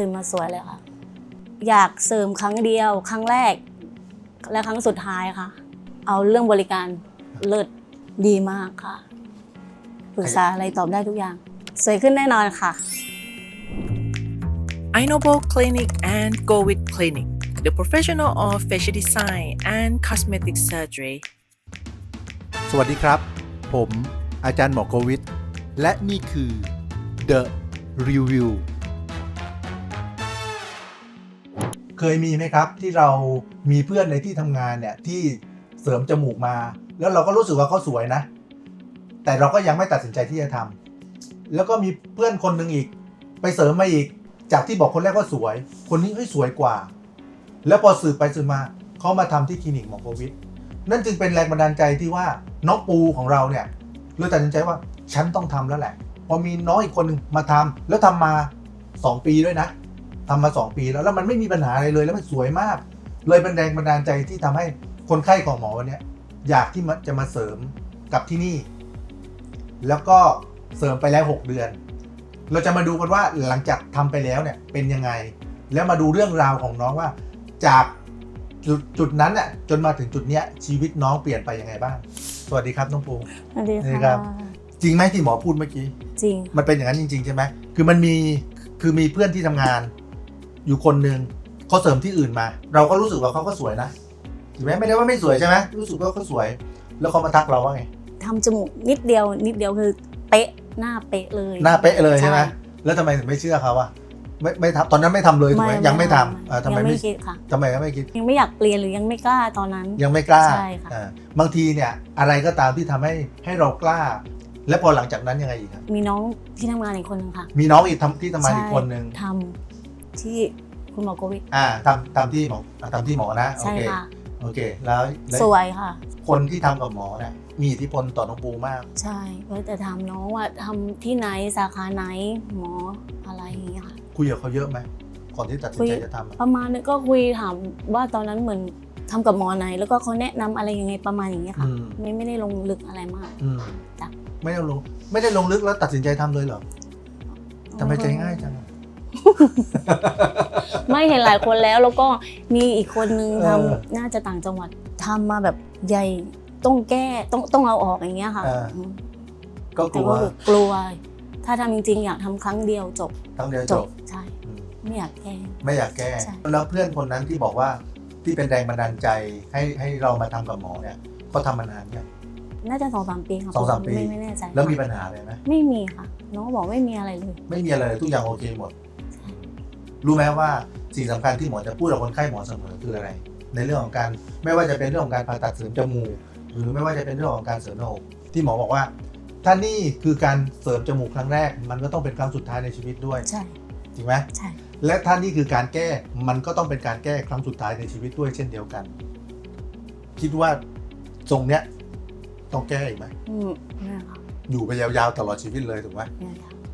ตื่นมาสวยเลยค่ะ อยากเสริมครั้งเดียว ครั้งแรก และครั้งสุดท้ายค่ะ เอาเรื่องบริการเลิศดีมากค่ะปรึกษาอะไรตอบได้ทุกอย่าง สวยขึ้นแน่นอนค่ะ Inobo Clinic and Go With Clinic, the professional of facial design and cosmetic surgery. สวัสดีครับ ผมอาจารย์หมอโควิด และนี่คือ The Review เคยมีไหมครับ ที่เรามีเพื่อนในที่ทำงานเนี่ยที่เสริมจมูกมา แล้วเราก็รู้สึกว่าเขาสวยนะ แต่เราก็ยังไม่ตัดสินใจที่จะทำแล้วก็มีเพื่อนคนหนึ่งอีก ไปเสริมมาอีก จากที่บอกคนแรกว่าสวย คนนี้เฮ้ยสวยกว่า แล้วพอสืบไปสืบมาเขามาทำที่คลินิกหมอโควิดนั่นจึงเป็นแรงบันดาลใจที่ว่าน้องปูของเราเนี่ยเลยตัดสินใจว่าฉันต้องทำแล้วแหละ พอมีน้องอีกคนหนึ่งมาทำแล้วทำมา 2 ปีด้วยนะ ทำมา 2 ปีแล้วแล้วมันไม่มีปัญหาอะไรเลยแล้วมันสวยมาก เลยเป็นแรงบันดาลใจที่ทำให้คนไข้ของหมอวันเนี้ยอยากที่มาจะมาเสริมกับที่นี่ แล้วก็เสริมไปแล้ว 6 เดือน เราจะมาดูกันว่าหลังจากทำไปแล้วเนี่ยเป็นยังไง แล้วมาดูเรื่องราวของน้องว่า จากจุดจุดนั้นน่ะจนมาถึงจุดเนี้ยชีวิตน้องเปลี่ยนไปยังไงบ้าง สวัสดีครับน้องปูสวัสดีสวัสดีครัค่ะบจริงไหมที่หมอพูดเมื่อกี้ จริง มันเป็นอย่างนั้นจริง ๆ ใช่ไหมคือมันมีคือมีเพื่อนที่ทำงาน อยู่คนหนึ่งเขาเสริมที่อื่นมา เราก็รู้สึกว่าเขาก็สวยนะถูกไหมไม่ได้ว่าไม่สวยใช่ไหมรู้สึกว่าเขาสวย แล้วเขามาทักเราว่าไงทำจมูกนิดเดียวนิดเดียวคือเป๊ะหน้าเป๊ะเลยหน้าเป๊ะเลยใช่ไหมใช่แล้วทำไมถึงไม่เชื่อเขาวะไม่ไม่ทำตอนนั้นไม่ทำเลยถูกไหมยังไม่ทำเออทำไมยังไม่ไม่คิดค่ะทำไมก็ไม่คิด ยังไม่อยากเปลี่ยนหรือยังไม่กล้าตอนนั้น ยังไม่กล้าใช่ค่ะอ่าบางทีเนี่ยอะไรก็ตามที่ทำให้ให้เรากล้า และพอหลังจากนั้นยังไงอีกครับมีน้องที่ทำงานอีกคนนึงค่ะ มีน้องอีกทำที่ทำงานอีกคนหนึ่งใช่ทำ ที่คุณหมอโควิดอ่าทำทำที่หมออ่าทำที่หมอนะโอใช่เคค่ะโอเค แล้วแล้วสวยค่ะ คนที่ทำกับหมอเนี่ยมีอิทธิพลต่อน้องปูมาก ใช่ก็จะถามน้องว่าทำที่ไหนสาขาไหนหมออะไรอย่างเงี้ยค่ะ คุยกับเขาเยอะไหมก่อนที่ตัดสินใจจะทำอะประมาณนึงก็คุยถามว่าตอนนั้นเหมือนทำกับหมอไหน แล้วก็เขาแนะนำอะไรยังไงประมาณอย่างเงี้ยค่ะ อืมไม่ไม่ได้ลงลึกอะไรมาก อืมจ้ะ ไม่ได้ลงไม่ได้ลงลึกแล้วตัดสินใจทำเลยเหรอทำไมใจง่ายจังอะ ไม่เห็นหลายคนแล้วแล้วก็มีอีกคนนึงเอทำอน่าจะต่างจังหวัดทำมาแบบใหญ่ต้องแก้ต้องต้องเอาออกอย่างเงี้ยค่ะเออมก็กแต่ลัวก็คือกลัว ถ้าทำจริงๆ อยากทำครั้งเดียวจบทั้งเดียวจจบบใช่อืมไม่อยากแก้ ไม่อยากแก้ ใช่ แล้วเพื่อนคนนั้นที่บอกว่าที่เป็นแรงบันดาลใจให้ให้เรามาทำกับหมอเนี่ยเขาทำมานานเนี่ยน่าจะสองสามปีค่ะสองสามปี ไม่ไม่แน่ใจแล้วมีปัญหาอะไรไหมไม่มีค่ะ น้องบอกไม่มีอะไรเลย ไม่มีอะไรเลยทุกอย่างโอเคหมด รู้ไหมว่าสิ่งสำคัญที่หมอจะพูดกับคนไข้หมอเสมอคืออะไร ในเรื่องของการไม่ว่าจะเป็นเรื่องของการผ่าตัดเสริมจมูก หรือไม่ว่าจะเป็นเรื่องของการเสริมหน้าอกที่หมอบอกว่า ถ้านี่คือการเสริมจมูกครั้งแรก มันก็ต้องเป็นครั้งสุดท้ายในชีวิตด้วยใช่จริงไหมใช่และถ้านี่คือการแก้มันก็ต้องเป็นการแก้ครั้งสุดท้ายในชีวิตด้วยเช่นเดียวกัน คิดว่าทรงเนี้ยต้องแก้อีกไหมอืมไม่ค่ะอยู่ไปยาวๆตลอดชีวิตเลยถูกไหม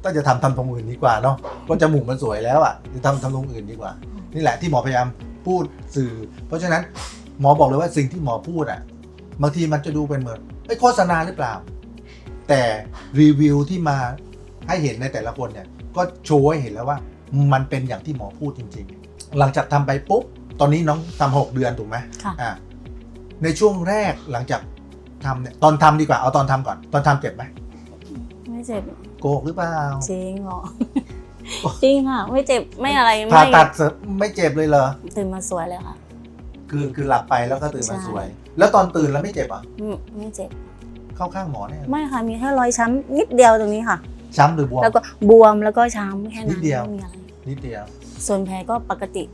ไม่ค่ะถ้าจะทำทำตรงอื่นดีกว่าเนาะเพราะจมูกมันสวยแล้วอะจะทำทำตรงอื่นดีกว่า นี่แหละที่หมอพยายามพูดสื่อ เพราะฉะนั้นหมอบอกเลยว่าสิ่งที่หมอพูดอะบางทีมันจะดูเป็นเหมือนไอ้ยโฆษณาหรือเปล่า แต่รีวิวที่มาให้เห็นในแต่ละคนเนี่ยก็โชว์ให้เห็นแล้วว่ามันเป็นอย่างที่หมอพูดจริง ๆ หลังจากทำไปปุ๊บตอนนี้น้องทำหกเดือนถูกไหมค่ะ อ่าในช่วงแรกหลังจากทำเนี่ยตอนทำดีกว่าเอาตอนทำก่อนตอนทำเจ็บไหมไม่ เจ็บโกหกหรือเปล่าจริงเหรอจริงค่ะ ไม่เจ็บไม่อะไรผ่าไม่ตัดเสริมไม่เจ็บเลยเหรอตื่นมาสวยเลยค่ะ คือคือหลับไปแล้วก็ตื่นมาใช่สวย แล้วตอนตื่นแล้วไม่เจ็บอะอืมไม่เจ็บ เข้าข้างหมอเนี่ยไม่ค่ะมีแค่รอยช้ำนิดเดียวตรงนี้ค่ะ ช้ำหรือบวม แล้วก็บวมแล้วก็ช้ำแค่นินั้นดเดียว ไม่มีอะไรนิดเดียวส่วนแผลก็ปกติ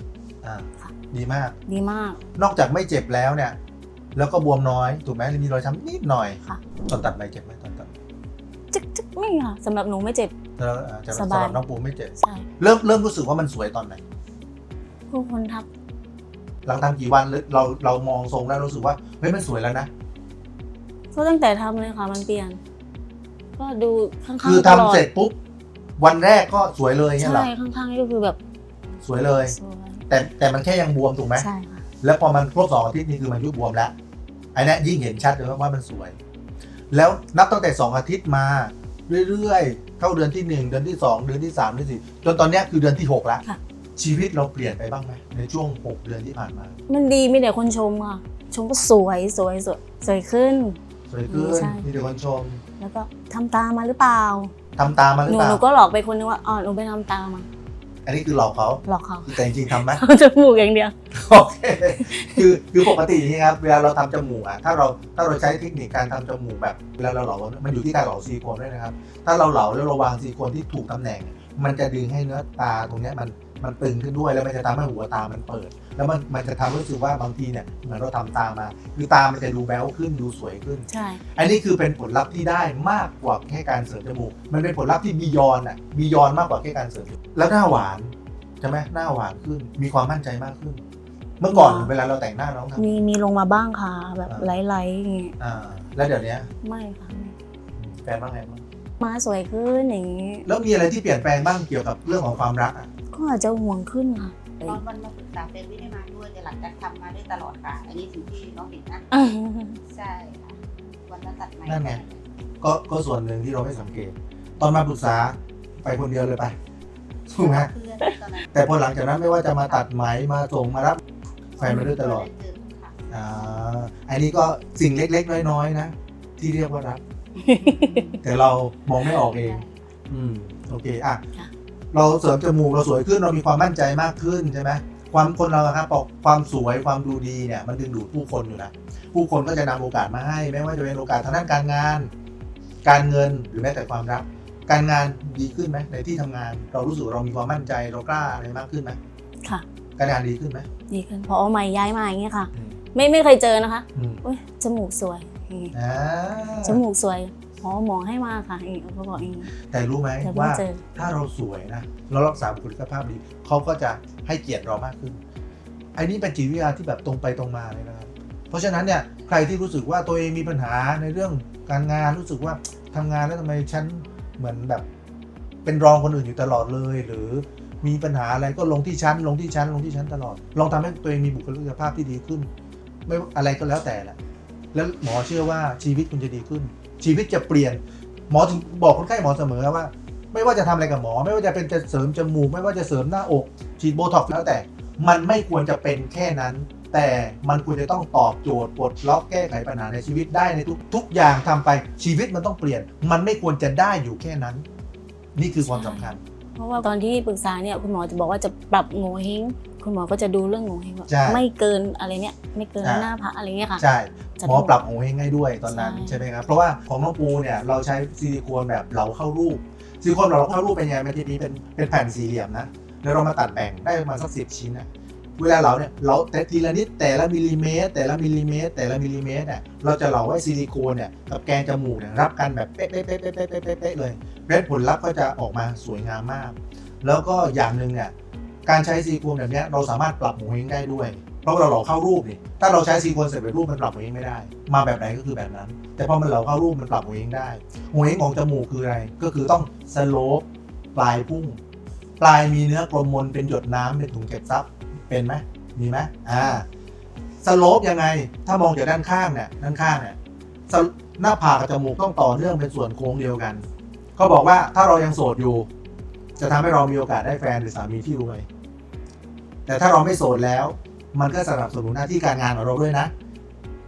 อ่าค่ะดีมาก ดีมาก นอกจากไม่เจ็บแล้วเนี่ย แล้วก็บวมน้อยถูกไหมมีรอยช้ำนิดหน่อยค่ะ ตอนตัดไปเจ็บไหมตอนตัดจึ๊กจึ๊ก ไม่ค่ะสำหรับหนูไม่เจ็บ แล้วอ่าจะสสำบายหรับน้องปูไม่เจ็บใช่เริ่มเริ่มรู้สึกว่ามันสวยตอนไหน ผู้คนทักหลังทำกี่วันเราเรามองทรงแล้วรู้สึกว่าเฮ้ยมันสวยแล้วนะก็ตั้งแต่ทำเลยค่ะมันเปลี่ยน ก็ดูข้างๆคือตทำลอดเสร็จปุ๊บวันแรกก็สวยเลยเนี่ยเหรใช่อข้างๆนี่ก็คือแบบสวยเลย สวยแต่แต่มันแค่ยังบวมถูกไหม ใช่ค่ะแล้วพอมันครบสองอาทิตย์นี่คือมันยุบบวมแล้วไอ้เนี้ยยิ่งเห็นชัดเลยว่ามันสวย แล้วนับตั้งแต่สองอาทิตย์มา เรื่อยๆ เข้าเดือนที่หนึ่งเดือนที่สองเดือนที่สามเดือนที่สี่จนตอนเนี้ยคือเดือนที่หกแล้วค่ะ ชีวิตเราเปลี่ยนไปบ้างไหมในช่วง6เดือนที่ผ่านมามันดีมีแต่คนชมค่ะ ชมก็สวยสวยสวยสวยขึ้น สวยขึ้นใช่ มีแต่คนชมแล้วก็ทำตามมาหรือเปล่า ทำตามมาหหรือนูเปล่าหนูก็หลอกไปคนนึงว่าอ๋อหนูไปทำตามมา อันนี้คือหลอกเขาหลอกเขาแต่จริงๆทำไหมเขาจมูกอย่างเดียวโอเคคือคือปกติอย่างนี้ครับเวลาเราทำจมูกอะถ้าเราถ้าเราใช้เทคนิคการทำจมูกแบบเวลาเราเหลามันอยู่ที่การเหลาซิลิโคนด้วยนะครับ ถ้าเราเหลาแล้วเราวางซิลิโคนที่ถูกตำแหน่ง มันจะดึงให้เนื้อตาตรงเนี้ยมัน มันตึงขึ้นด้วยแล้วมันจะทำให้หัวตามันเปิด แล้วมันมันจะทำให้รู้สึกว่าบางทีเนี่ยเหมือนเราทำตามาคือตามันจะดูแบ๊วขึ้นดูสวยขึ้นใช่อันนี้คือเป็นผลลัพธ์ที่ได้มากกว่าแค่การเสริมจมูกมันเป็นผลลัพธ์ที่บียอนอะบียอนมากกว่าแค่การเสริมจมูกแล้วหน้าหวานใช่ไหมหน้าหวานขึ้น มีความมั่นใจมากขึ้น เมื่อก่อนเวลาเราแต่งหน้าน้องทำมีมีลงมาบ้างค่ะแบบอ่าไหลๆอย่างงี้อ่าแล้วเดี๋ยวเนี้ยไม่ค่ะไม่แฟนบ้างไงบ้างมาสวยขึ้นอย่างนี้ แล้วมีอะไรที่เปลี่ยนแปลงบ้างเกี่ยวกับเรื่องของความรักอะ ก็อาจจะห่วงขึ้นค่ะ ตอนมันมาปรึกษาเป็นวิได้มาด้วยแต่หลังจากทำมาด้วยตลอดค่ะ อันนี้สิ่งที่น้องเห็นนะใช่ค่ะวันนั้นตัดไหมนั่นไง ก็ก็ส่วนหนึ่งที่เราไม่สังเกต ตอนมาปรึกษาไปคนเดียวเลยไปถูกไหมเพื่อนตอนนั้นแต่พอหลังจากนั้นไม่ว่าจะมาตัดไหมมาส่งมารับแฟนมาด้วยตลอด เจอค่ะอ่าอันนี้ก็สิ่งเล็กๆ น้อยๆนะ ที่เรียกว่ารัก แต่เรามองไม่ออกเอง อืม โอเค อะ ค่ะ เราเสริมจมูกเราสวยขึ้นเรามีความมั่นใจมากขึ้นใช่ไหมความคนเราอะครับบอกความสวยความดูดีเนี่ยมันดึงดูดผู้คนอยู่นะผู้คนก็จะนำโอกาสมาให้ ไม่ว่าจะเป็นโอกาสทางด้านการงาน การเงินหรือแม้แต่ความรัก การงานดีขึ้นไหมในที่ทำงาน เรารู้สึกว่าเรามีความมั่นใจเรากล้าอะไรมากขึ้นไหมค่ะ การงานดีขึ้นไหมดีขึ้นพอเอาใหม่ย้ายมาอย่างเงี้ยค่ะอืมไม่ไม่เคยเจอนะคะอืมอุ้ยจมูกสวยอย่างงี้อ่าจมูกสวย หมอหมอให้มาค่ะอย่างงี้เขาบอกอย่างงี้แต่รู้ไหมแต่เพิ่งว่าเจอ ถ้าเราสวยนะเรารักษาบุคลิกภาพดีเขาก็จะให้เกียรติเรามากขึ้นอันนี้เป็นจิตวิทยาที่แบบตรงไปตรงมาเลยนะครับ เพราะฉะนั้นเนี่ยใครที่รู้สึกว่าตัวเองมีปัญหาในเรื่องการงานรู้สึกว่าทำงานแล้วทำไมฉันเหมือนแบบเป็นรองคนอื่นอยู่ตลอดเลย หรือมีปัญหาอะไรก็ลงที่ชั้น ลงที่ชั้น ลงที่ชั้นตลอด ลองทำให้ตัวเองมีบุคลิกภาพที่ดีขึ้น ไม่อะไรก็แล้วแต่แหละแล้วหมอเชื่อว่าชีวิตคุณจะดีขึ้น ชีวิตจะเปลี่ยน หมอถึงบอกคนไข้หมอเสมอว่า ไม่ว่าจะทำอะไรกับหมอ ไม่ว่าจะเป็นจะเสริมจมูก ไม่ว่าจะเสริมหน้าอก ฉีดโบท็อกซ์แล้วแต่ มันไม่ควรจะเป็นแค่นั้น แต่มันควรจะต้องตอบโจทย์ปลดล็อกแก้ไขปัญหาในชีวิตได้ในทุกทุกอย่างทำไปชีวิตมันต้องเปลี่ยน มันไม่ควรจะได้อยู่แค่นั้น นี่คือความสำคัญ เพราะว่าตอนที่ปรึกษาเนี่ยคุณหมอจะบอกว่าจะปรับโงเฮง คุณหมอก็จะดูเรื่องหงเยว่าไม่เกินอะไรเนี่ยไม่เกินหน้าพระอะไรเนี้ยค่ะ ใช่หมอปรับหงเยง่ายด้วยตอนนั้นใช่ไหมครับเพราะว่าของน้องปูเนี่ยเราใช้ซิลิโคนแบบเหลาเข้ารูปซิลิโคนเหลาเข้ารูปเป็นยังไงมันจะมีเป็นเป็นแผ่นสี่เหลี่ยมนะแล้วเรามาตัดแบ่งได้ประมาณสักสิบชิ้นนะเวลาเหลาเนี่ยเราแต่ทีละนิดแต่ละมิลลิเมตร แต่ละมิลลิเมตร แต่ละมิลลิเมตรเนี่ยเราจะเหลาไว้ซิลิโคนเนี่ยกับแกนจมูกเนี่ยรับกันแบบเป๊ะเป๊ะเเลยเพราะผลลัพธ์ก็จะออกมาสวยงามมาก แล้วก็อย่างหนึ่งเนี่ย การใช้ซิลิโคนแบบนี้เราสามารถปรับโงเฮงได้ด้วย เพราะเราเหลาเข้ารูปนี่ถ้าเราใช้ซิลิโคนเสร็จเป็นรูปมันปรับโงเฮงไม่ได้ มาแบบไหนก็คือแบบนั้น แต่พอมันเหลาเข้ารูปมันปรับโงเฮงได้โงเฮงของจมูกคืออะไร ก็คือต้องสโลปปลายพุ่ง ปลายมีเนื้อกลมมนเป็นหยดน้ำเป็นถุงเก็บซับเป็นไหมมีไหมอ่าสโลปยังไง ถ้ามองจากด้านข้างเนี่ยด้านข้างเนี่ยสโลหน้าผากกับจมูกต้องต่อเนื่องเป็นส่วนโค้งเดียวกันเขาบอกว่าถ้าเรายังโสดอยู่ จะทำให้เรามีโอกาสได้แฟนหรือสามีที่รวย แต่ถ้าเราไม่โสดแล้ว มันก็สนับสนุนหน้าที่การงานของเราด้วยนะ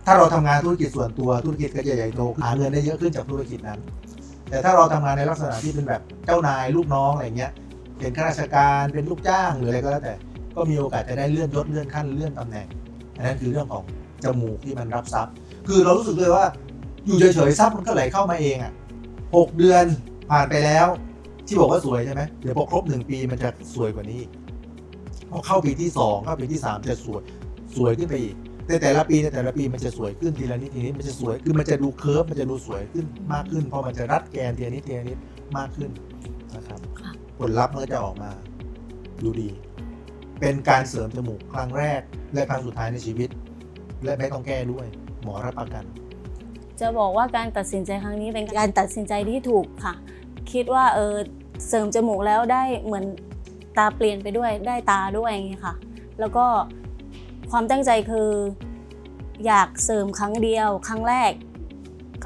ถ้าเราทำงานธุรกิจส่วนตัวธุรกิจก็จะใหญ่โตหาเงินได้เยอะขึ้นจากธุรกิจนั้น แต่ถ้าเราทำงานในลักษณะที่เป็นแบบเจ้านายลูกน้องอะไรเงี้ยเป็นข้าราชการเป็นลูกจ้างหรืออะไรก็แล้วแต่ ก็มีโอกาสจะได้เลื่อนยศเลื่อนขั้นเลื่อนตำแหน่งอันนั้นคือเรื่องของจมูกที่มันรับทรัพย์ คือเรารู้สึกเลยว่าอยู่เฉยๆทรัพย์มันก็ไหลเข้ามาเองอะหกเดือนผ่านไปแล้ว ที่บอกว่าสวยใช่ไหมเดี๋ยวพอครบหนึ่งปีมันจะสวยกว่านี้อีก พอเข้าปีที่สองเข้าปีที่สามจะสวยสวยขึ้นไปอีกแต่แต่ละปีในแต่ละปีมันจะสวยขึ้นทีละนิดทีละนิดมันจะสวยคือมันจะดูเคิร์ฟมันจะดูสวยขึ้นมากขึ้นเพราะมันจะรัดแกนทีละนิดทีละนิดมากขึ้นนะครับค่ะผลลัพธ์มันก็จะออกมาดูดี เป็นการเสริมจมูกครั้งแรก และครั้งสุดท้ายในชีวิต และไม่ต้องแก้ด้วย หมอรับประกัน จะบอกว่าการตัดสินใจครั้งนี้เป็นการตัดสินใจที่ถูกค่ะ คิดว่าเออเสริมจมูกแล้วได้เหมือน ตาเปลี่ยนไปด้วยได้ตาด้วยอย่างนี้ค่ะ แล้วก็ความตั้งใจคือ อยากเสริมครั้งเดียว ครั้งแรก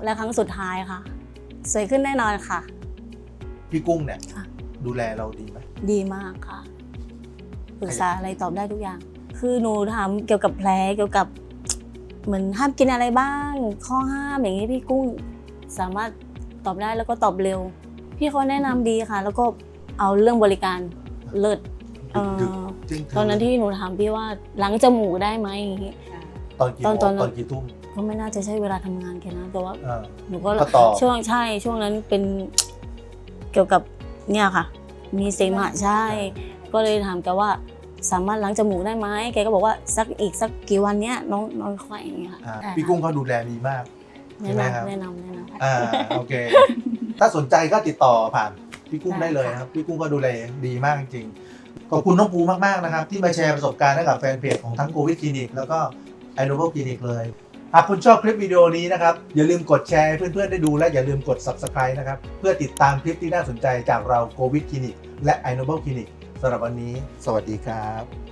และครั้งสุดท้ายค่ะ สวยขึ้นแน่นอนค่ะ พี่กุ้งเนี่ยค่ะ ดูแลเราดีไหม ดีมากค่ะปรึกษาอะไรตอบได้ทุกอย่าง คือหนูถามเกี่ยวกับแผลเกี่ยวกับ เหมือนห้ามกินอะไรบ้าง ข้อห้ามอย่างนี้พี่กุ้งสามารถตอบได้แล้วก็ตอบเร็ว พี่เขาแนะนำดีค่ะ แล้วก็เอาเรื่องบริการ เลิศเอ่ดึกอๆจริงๆตอนนั้นที่หนูถามพี่ว่าล้างจมูกได้ไหมอย่างงี้อ่าตอนกี่ตอนโมงตอนนั้นตอนกี่ทุ่มก็ไม่น่าจะใช่เวลาทำงานแค่นั้นแต่ว่าเออหนูก็ก็ต่อ ช่วงใช่ช่วงนั้นเป็น เกี่ยวกับเนี่ยค่ะ มีเสมหะใช่ ก็เลยถามแกว่าสามารถล้างจมูกได้ไหมแกก็บอกว่าสักอีกสักกี่วันเนี้ยน้องน้องค่อยอย่างเงี้ยค่ะอ่าใช่พี่กุ้งเขาดูแลดีมาก แนะใช่ไหมครับ นำแนะนำแนะนำ อ่าโอเค ถ้าสนใจก็ติดต่อผ่าน พี่กุ้งได้ได้เลยค่ะนะครับ พี่กุ้งก็ดูแลดีมากจริงๆขอบคุณน้องปูมากๆนะครับ ที่มาแชร์ประสบการณ์ให้กับแฟนเพจของทั้งโควิดคลินิกแล้วก็ไอโนเบิลคลินิกเลยหากคุณชอบคลิปวิดีโอนี้นะครับ อย่าลืมกดแชร์ให้เพื่อนๆได้ดูและอย่าลืมกด subscribe นะครับ เพื่อติดตามคลิปที่น่าสนใจจากเราโควิดคลินิกและไอโนเบิลคลินิกสำหรับวันนี้ สวัสดีครับ